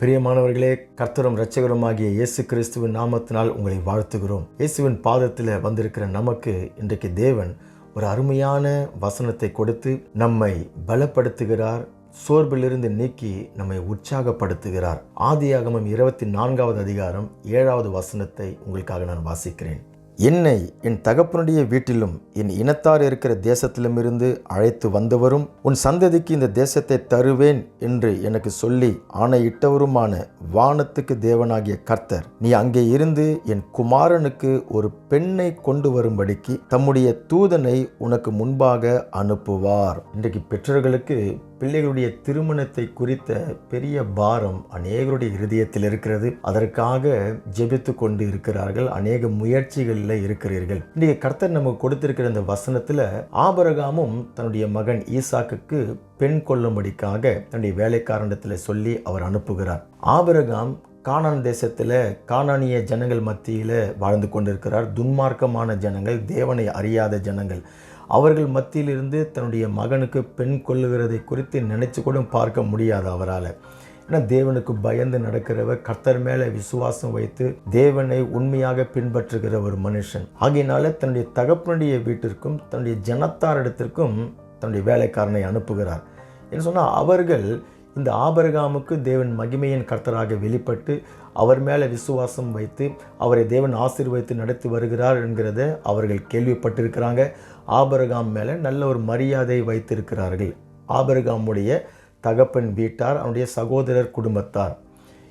பிரியமானவர்களே கர்த்தரும் இரட்சகருமாகிய இயேசு கிறிஸ்துவின் நாமத்தினால் உங்களை வாழ்த்துகிறோம். இயேசுவின் பாதத்தில் வந்திருக்கிற நமக்கு இன்றைக்கு தேவன் ஒரு அருமையான வசனத்தை கொடுத்து நம்மை பலப்படுத்துகிறார் சோர்விலிருந்து நீக்கி நம்மை உற்சாகப்படுத்துகிறார். ஆதியாகமம் இருபத்தி நான்காவது அதிகாரம் ஏழாவது வசனத்தை உங்களுக்காக நான் வாசிக்கிறேன். என்னை என் தகப்பனுடைய வீட்டிலும் என் இனத்தார் இருக்கிற தேசத்திலும் இருந்து அழைத்து வந்தவரும் உன் சந்ததிக்கு இந்த தேசத்தை தருவேன் என்று எனக்கு சொல்லி ஆணையிட்டவருமான வானத்துக்கு தேவனாகிய கர்த்தர் நீ அங்கே இருந்து என் குமாரனுக்கு ஒரு பெண்ணை கொண்டு வரும்படிக்கு தம்முடைய தூதனை உனக்கு முன்பாக அனுப்புவார். இன்றைக்கு பெற்றோர்களுக்கு பிள்ளைகளுடைய திருமணத்தை குறித்த பெரிய பாரம் அநேகருடைய இருதயத்தில் இருக்கிறது. அதற்காக ஜெபித்து கொண்டு இருக்கிறார்கள். அநேக முயற்சிகளில் இருக்கிறீர்கள். இன்றைக்கு கர்த்தர் நமக்கு கொடுத்திருக்கிற இந்த வசனத்தில் ஆபரகாமும் தன்னுடைய மகன் ஈசாக்குக்கு பெண் கொள்ளும்படிக்காக தன்னுடைய வேலைக்காரண்டத்தில் சொல்லி அவர் அனுப்புகிறார். ஆபரகாம் கானான் தேசத்தில் கானானிய ஜனங்கள் மத்தியில் வாழ்ந்து கொண்டிருக்கிறார். துன்மார்க்கமான ஜனங்கள் தேவனை அறியாத ஜனங்கள். அவர்கள் மத்தியிலிருந்து தன்னுடைய மகனுக்கு பெண் கொள்ளுகிறதை குறித்து நினைச்சு கூட பார்க்க முடியாது அவரால். ஏன்னா தேவனுக்கு பயந்து நடக்கிறவர் கர்த்தர் மேலே விசுவாசம் வைத்து தேவனை உண்மையாக பின்பற்றுகிற ஒரு மனுஷன். ஆகையினால தன்னுடைய தகப்பனுடைய வீட்டிற்கும் தன்னுடைய ஜனத்தாரிடத்திற்கும் தன்னுடைய வேலைக்காரனை அனுப்புகிறார். என்று சொன்னால் அவர்கள் இந்த ஆபரகாமுக்கு தேவன் மகிமையின் கர்த்தராக வெளிப்பட்டு அவர் மேலே விசுவாசம் வைத்து அவரை தேவன் ஆசீர்வதித்து நடத்தி வருகிறார் என்கிறத அவர்கள் கேள்விப்பட்டிருக்கிறாங்க. ஆபரகாம் மேலே நல்ல ஒரு மரியாதை வைத்திருக்கிறார்கள். ஆபரகாமுடைய தகப்பன் வீட்டார் அவனுடைய சகோதரர் குடும்பத்தார்.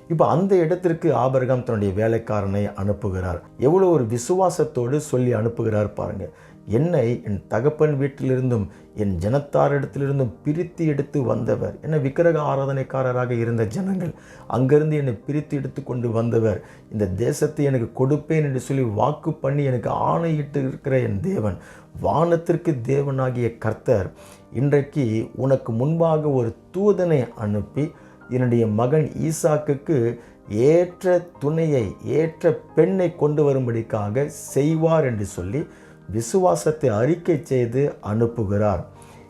இப்போ அந்த இடத்திற்கு ஆபரகாம் தன்னுடைய வேலைக்காரனை அனுப்புகிறார். எவ்வளோ ஒரு விசுவாசத்தோடு சொல்லி அனுப்புகிறார் பாருங்கள் என்னை என் தகப்பன் வீட்டிலிருந்தும் என் ஜனத்தாரிடத்திலிருந்தும் பிரித்து எடுத்து வந்தவர். என்ன விக்கிரக ஆராதனைக்காரராக இருந்த ஜனங்கள் அங்கிருந்து என்னை பிரித்து எடுத்து கொண்டு வந்தவர். இந்த தேசத்தை எனக்கு கொடுப்பேன் என்று சொல்லி வாக்கு பண்ணி எனக்கு ஆணையிட்டு இருக்கிற என் தேவன் வானத்திற்கு தேவனாகிய கர்த்தர் இன்றைக்கு உனக்கு முன்பாக ஒரு தூதனை அனுப்பி என்னுடைய மகன் ஈசாக்குக்கு ஏற்ற துணையை ஏற்ற பெண்ணை கொண்டு வரும்படிக்காக செய்வார் என்று சொல்லி விசுவாசத்தை அறிக்கை செய்து அனுப்புகிறார்.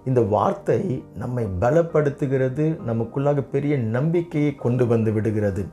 இந்த வார்த்தை நம்மை பலப்படுத்துகிறது நமக்குள்ளாக பெரிய நம்பிக்கையை கொண்டு வந்து விடுகிறது.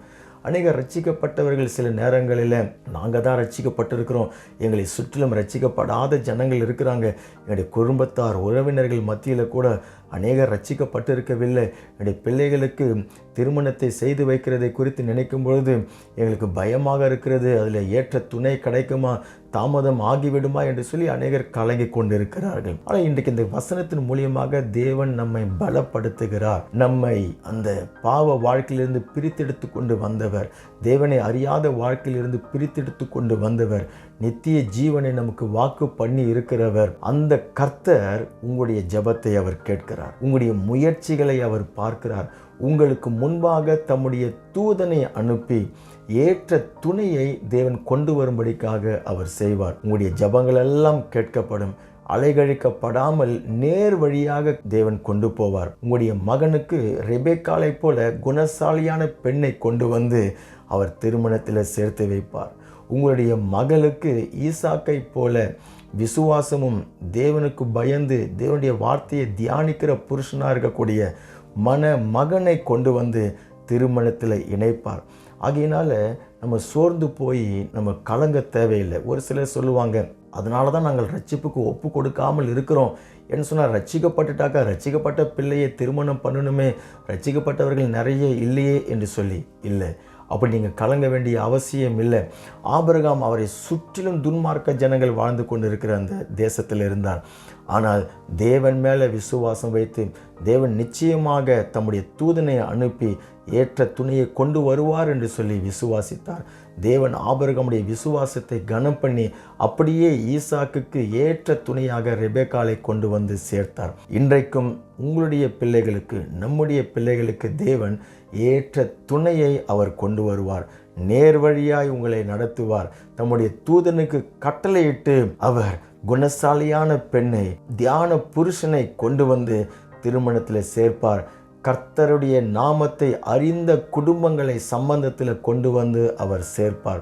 அநேக ரட்சிக்கப்பட்டவர்கள் சில நேரங்களில் நாங்கள் தான் ரட்சிக்கப்பட்டிருக்கிறோம். எங்களை சுற்றிலும் ரட்சிக்கப்படாத ஜனங்கள் இருக்கிறாங்க. என்னுடைய குடும்பத்தார் உறவினர்கள் மத்தியில் கூட அநேகர் ரட்சிக்கப்பட்டிருக்கவில்லை. என்னுடைய பிள்ளைகளுக்கு திருமணத்தை செய்து வைக்கிறதை குறித்து நினைக்கும் பொழுது எங்களுக்கு பயமாக இருக்கிறது. அதில் ஏற்ற துணை கிடைக்குமா? தாமதம் ஆகிவிடுமா? என்று சொல்லி அநேகர் கலங்கி கொண்டிருக்கிறார்கள். ஆனால் இன்றைக்கு இந்த வசனத்தின் மூலியமாக தேவன் நம்மை பலப்படுத்துகிறார். நம்மை அந்த பாவ வாழ்க்கையிலிருந்து பிரித்தெடுத்து கொண்டு வந்தவர் தேவனை அறியாத வாழ்க்கையிலிருந்து பிரித்தெடுத்து கொண்டு வந்தவர் நித்திய ஜீவனை நமக்கு வாக்கு பண்ணி இருக்கிறவர் அந்த கர்த்தர் உங்களுடைய ஜபத்தை அவர் கேட்கிறார். உங்களுடைய முயற்சிகளை அவர் பார்க்கிறார். உங்களுக்கு முன்பாக தம்முடைய தூதனை அனுப்பி ஏற்ற துணையை தேவன் கொண்டு வரும்படிக்காக அவர் செய்வார். உங்களுடைய ஜபங்கள் எல்லாம் கேட்கப்படும். அலைகழிக்கப்படாமல் நேர் வழியாக தேவன் கொண்டு போவார். உங்களுடைய மகனுக்கு ரெபேக்காலை போல குணசாலியான பெண்ணை கொண்டு வந்து அவர் திருமணத்தில் சேர்த்து வைப்பார். உங்களுடைய மகளுக்கு ஈசாக்கை போல விசுவாசமும் தேவனுக்கு பயந்து தேவனுடைய வார்த்தையை தியானிக்கிற புருஷனாக இருக்கக்கூடிய மன மகனை கொண்டு வந்து திருமணத்தில் இணைப்பார். ஆகையினால நம்ம சோர்ந்து போய் நம்ம கலங்க தேவையில்லை. ஒரு சிலர் சொல்லுவாங்க அதனால தான் நாங்கள் ரட்சிப்புக்கு ஒப்பு கொடுக்காமல் இருக்கிறோம். என்ன சொன்னால் ரட்சிக்கப்பட்டுட்டாக்கா ரட்சிக்கப்பட்ட பிள்ளையை திருமணம் பண்ணணுமே. ரட்சிக்கப்பட்டவர்கள் நிறைய இல்லையே என்று சொல்லி இல்லை அப்படி நீங்கள் கலங்க வேண்டிய அவசியம் இல்லை. ஆபரகாம் அவரை சுற்றிலும் துன்மார்க்க ஜனங்கள் வாழ்ந்து கொண்டு இருக்கிற அந்த தேசத்தில் இருந்தார் ஆனால் தேவன் மேலே விசுவாசம் வைத்து தேவன் நிச்சயமாக தம்முடைய தூதனை அனுப்பி ஏற்ற துணையை கொண்டு வருவார் என்று சொல்லி விசுவாசித்தார். தேவன் ஆபரகமுடைய விசுவாசத்தை கனம் பண்ணி அப்படியே ஈசாக்குக்கு ஏற்ற துணையாக ரெபேக்காலை கொண்டு வந்து சேர்த்தார். இன்றைக்கும் உங்களுடைய பிள்ளைகளுக்கு நம்முடைய பிள்ளைகளுக்கு தேவன் ஏற்ற துணையை அவர் கொண்டு வருவார். நேர் வழியாய் உங்களை நடத்துவார். தம்முடைய தூதனுக்கு கட்டளையிட்டு அவர் குணசாலியான பெண்ணை தியான புருஷனை கொண்டு வந்து திருமணத்தில் சேர்ப்பார். கர்த்தருடைய நாமத்தை அறிந்த குடும்பங்களை சம்பந்தத்தில் கொண்டு வந்து அவர் சேர்ப்பார்.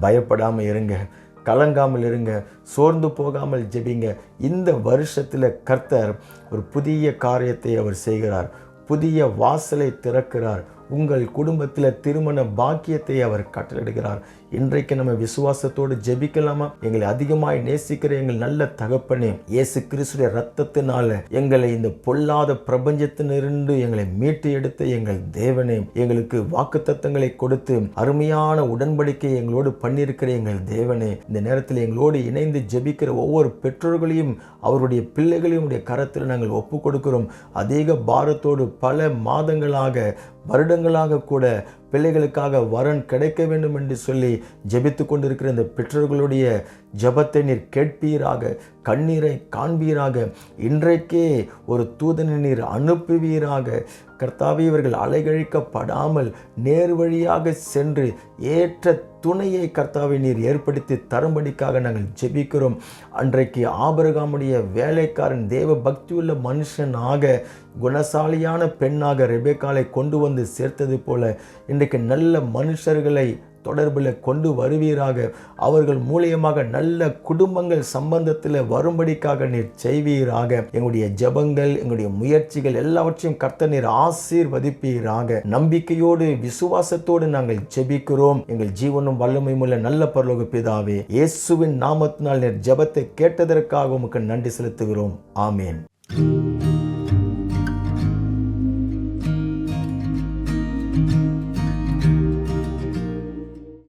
பயப்படாமல் இருங்க கலங்காமல் இருங்க சோர்ந்து போகாமல் ஜெபிங்க. இந்த வருஷத்தில் கர்த்தர் ஒரு புதிய காரியத்தை அவர் செய்கிறார். புதிய வாசலை திறக்கிறார். உங்கள் குடும்பத்தில் திருமண பாக்கியத்தை அவர் கட்டளிடுகிறார் இன்றைக்கு நம்ம விசுவாசத்தோடு ஜெபிக்கலாமா? எங்களை அதிகமாய் நேசிக்கிற எங்கள் நல்ல தகப்பனே இயேசு கிறிஸ்துடைய ரத்தத்தினால எங்களை இந்த பொல்லாத பிரபஞ்சத்திலிருந்து எங்களை மீட்டு எடுத்த எங்கள் தேவனே எங்களுக்கு வாக்குத்தத்தங்களை கொடுத்து அருமையான உடன்படிக்கை எங்களோடு பண்ணியிருக்கிற எங்கள் தேவனே இந்த நேரத்தில் எங்களோடு இணைந்து ஜெபிக்கிற ஒவ்வொரு பெற்றோர்களையும் அவருடைய பிள்ளைகளையும் கரத்தில் நாங்கள் ஒப்பு கொடுக்கிறோம் அதிக பாரத்தோடு பல மாதங்களாக வருடங்களாக கூட பிள்ளைகளுக்காக வரன் கிடைக்க வேண்டும் என்று சொல்லி ஜெபித்து கொண்டிருக்கிற இந்த பெற்றோர்களுடைய ஜெபத்தை நீர் கேட்பீராக கண்ணீரை காண்பீராக இன்றைக்கே ஒரு தூதனை நீர் அனுப்புவீராக கர்த்தாவே இவர்கள் அலைகழிக்கப்படாமல் நேர் வழியாக சென்று ஏற்ற துணையை கர்த்தாவை நீர் ஏற்படுத்தி தரும்படிக்காக நாங்கள் ஜெபிக்கிறோம். அன்றைக்கு ஆபரகாமுடைய வேலைக்காரன் தேவ பக்தியுள்ள மனுஷனாக குணசாலியான பெண்ணாக ரெபேக்காலை கொண்டு வந்து சேர்த்தது போல இன்றைக்கு நல்ல மனுஷர்களை தொடர்பில் கொண்டு வருவீராக. அவர்கள் மூலியமாக நல்ல குடும்பங்கள் சம்பந்தத்தில் வரும்படிக்காக நீர் செய்வீராக. எங்களுடைய ஜெபங்கள் எங்களுடைய முயற்சிகள் எல்லாவற்றையும் கர்த்த நீர் ஆசீர்வதிப்பீராக. நம்பிக்கையோடு விசுவாசத்தோடு நாங்கள் ஜெபிக்கிறோம். எங்கள் ஜீவனும் வல்லமையும் உள்ள நல்ல பரலோக பிதாவே இயேசுவின் நாமத்தினால் நீர் ஜெபத்தை கேட்டதற்காக உமக்கு நன்றி செலுத்துகிறோம். ஆமேன்.